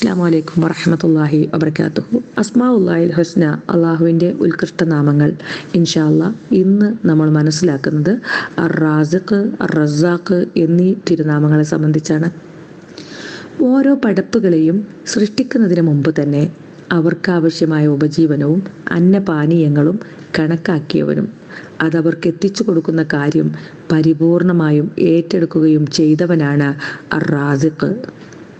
അസ്സാം വലൈക്കും വറഹമത്തല്ലാഹി വബർക്കാത്തുഹു അസ്മാഉല്ലാഹിൽ ഹസ്ന അള്ളാഹുവിന്റെ ഉത്കൃഷ്ട നാമങ്ങൾ. ഇൻഷാല്ല ഇന്ന് നമ്മൾ മനസ്സിലാക്കുന്നത് അർ റാസിഖ് അർ റസാഖ് എന്നീ തിരുനാമങ്ങളെ സംബന്ധിച്ചാണ്. ഓരോ പടപ്പുകളെയും സൃഷ്ടിക്കുന്നതിന് മുമ്പ് തന്നെ അവർക്കാവശ്യമായ ഉപജീവനവും അന്നപാനീയങ്ങളും കണക്കാക്കിയവനും അതവർക്ക് എത്തിച്ചു കൊടുക്കുന്ന കാര്യം പരിപൂർണമായും ഏറ്റെടുക്കുകയും ചെയ്തവനാണ് അർ റാസിഖ്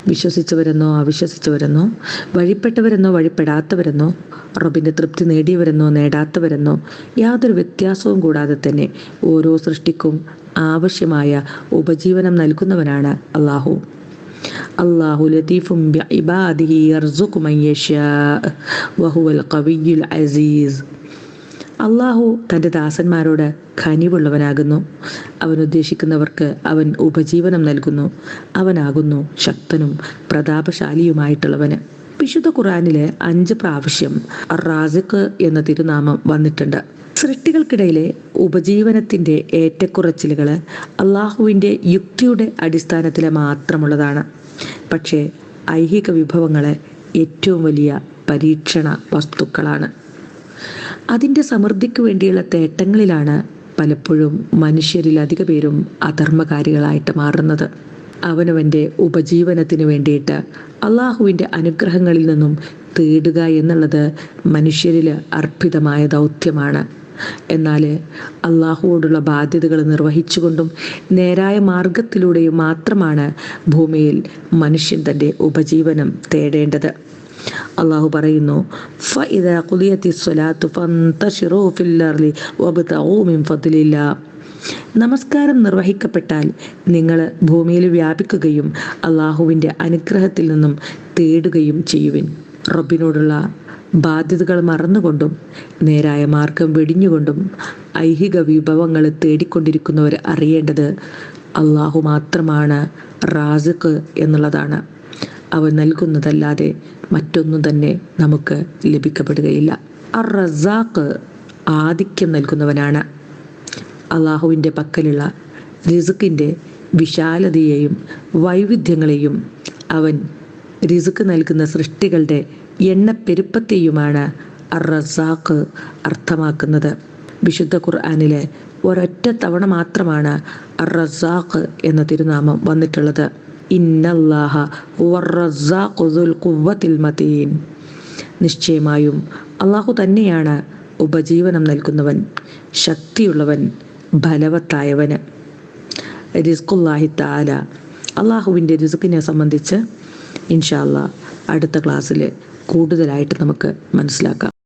വിശ്വസിച്ചവരെന്നോ അവിശ്വസിച്ചവരെന്നോ വഴിപ്പെട്ടവരെന്നോ വഴിപ്പെടാത്തവരെന്നോ റബ്ബിന്റെ തൃപ്തി നേടിയവരെന്നോ നേടാത്തവരെന്നോ യാതൊരു വ്യത്യാസവും കൂടാതെ തന്നെ ഓരോ സൃഷ്ടിക്കും ആവശ്യമായ ഉപജീവനം നൽകുന്നവനാണ് അള്ളാഹു അള്ളാഹു ലത്തീഫും മൻ യശാ വഹുവൽ കവിയുൽ അസീസ്. അള്ളാഹു തന്റെ ദാസന്മാരോട് ഖനിവുള്ളവനാകുന്നു. അവൻ ഉദ്ദേശിക്കുന്നവർക്ക് അവൻ ഉപജീവനം നൽകുന്നു. അവനാകുന്നു ശക്തനും പ്രതാപശാലിയുമായിട്ടുള്ളവന്. വിശുദ്ധ ഖുറാനിലെ അഞ്ച് പ്രാവശ്യം റാസിഖ് എന്ന തിരുനാമം വന്നിട്ടുണ്ട്. സൃഷ്ടികൾക്കിടയിലെ ഉപജീവനത്തിന്റെ ഏറ്റക്കുറച്ചിലുകൾ അള്ളാഹുവിന്റെ യുക്തിയുടെ അടിസ്ഥാനത്തിൽ മാത്രമുള്ളതാണ്. പക്ഷേ ഐഹിക വിഭവങ്ങളെ ഏറ്റവും വലിയ പരീക്ഷണ വസ്തുക്കളാണ്. അതിന്റെ സമൃദ്ധിക്ക് വേണ്ടിയുള്ള തേട്ടങ്ങളിലാണ് പലപ്പോഴും മനുഷ്യരിൽ അധിക പേരും അധർമ്മകാരികളായിട്ട് മാറുന്നത്. അവനവന്റെ ഉപജീവനത്തിന് വേണ്ടിയിട്ട് അള്ളാഹുവിന്റെ അനുഗ്രഹങ്ങളിൽ നിന്നും തേടുക എന്നുള്ളത് മനുഷ്യരിൽ അർപ്പിതമായ ദൗത്യമാണ്. എന്നാൽ അള്ളാഹുവോടുള്ള ബാധ്യതകൾ നിർവഹിച്ചുകൊണ്ടും നേരായ മാർഗത്തിലൂടെയും മാത്രമാണ് ഭൂമിയിൽ മനുഷ്യൻ തന്റെ ഉപജീവനം തേടേണ്ടത്. അള്ളാഹു പറയുന്നു നമസ്കാരം നിർവഹിക്കപ്പെട്ടാൽ നിങ്ങൾ ഭൂമിയിൽ വ്യാപിക്കുകയും അള്ളാഹുവിന്റെ അനുഗ്രഹത്തിൽ നിന്നും തേടുകയും ചെയ്യുവിൻ. റബ്ബിനോടുള്ള ബാധ്യതകൾ മറന്നുകൊണ്ടും നേരായ മാർഗം വെടിഞ്ഞുകൊണ്ടും ഐഹിക വിഭവങ്ങൾ തേടിക്കൊണ്ടിരിക്കുന്നവർ അറിയേണ്ടത് അള്ളാഹു മാത്രമാണ് റാസുക്ക് എന്നുള്ളതാണ്. അവൻ നൽകുന്നതല്ലാതെ മറ്റൊന്നും തന്നെ നമുക്ക് ലഭിക്കപ്പെടുകയില്ല. അർ റസാഖ് ആധിക്യം നൽകുന്നവനാണ്. അള്ളാഹുവിന്റെ പക്കലുള്ള റിസുക്കിന്റെ വിശാലതയെയും വൈവിധ്യങ്ങളെയും അവൻ റിസുക്ക് നൽകുന്ന സൃഷ്ടികളുടെ എണ്ണപ്പെരുപ്പത്തെയുമാണ് അർ റസാഖ് അർത്ഥമാക്കുന്നത്. വിശുദ്ധ ഖുർആാനിലെ ഒരൊറ്റ തവണ മാത്രമാണ് അർ റസാഖ് എന്ന തിരുനാമം വന്നിട്ടുള്ളത്. മതീൻ. നിശ്ചയമായും അള്ളാഹു തന്നെയാണ് ഉപജീവനം നൽകുന്നവൻ ശക്തിയുള്ളവൻ ബലവത്തായവന് റിസ്കുല്ലാഹി താല അള്ളാഹുവിന്റെ റിസുക്കിനെ സംബന്ധിച്ച് ഇൻഷാല്ല അടുത്ത ക്ലാസ്സിൽ കൂടുതലായിട്ട് നമുക്ക് മനസ്സിലാക്കാം.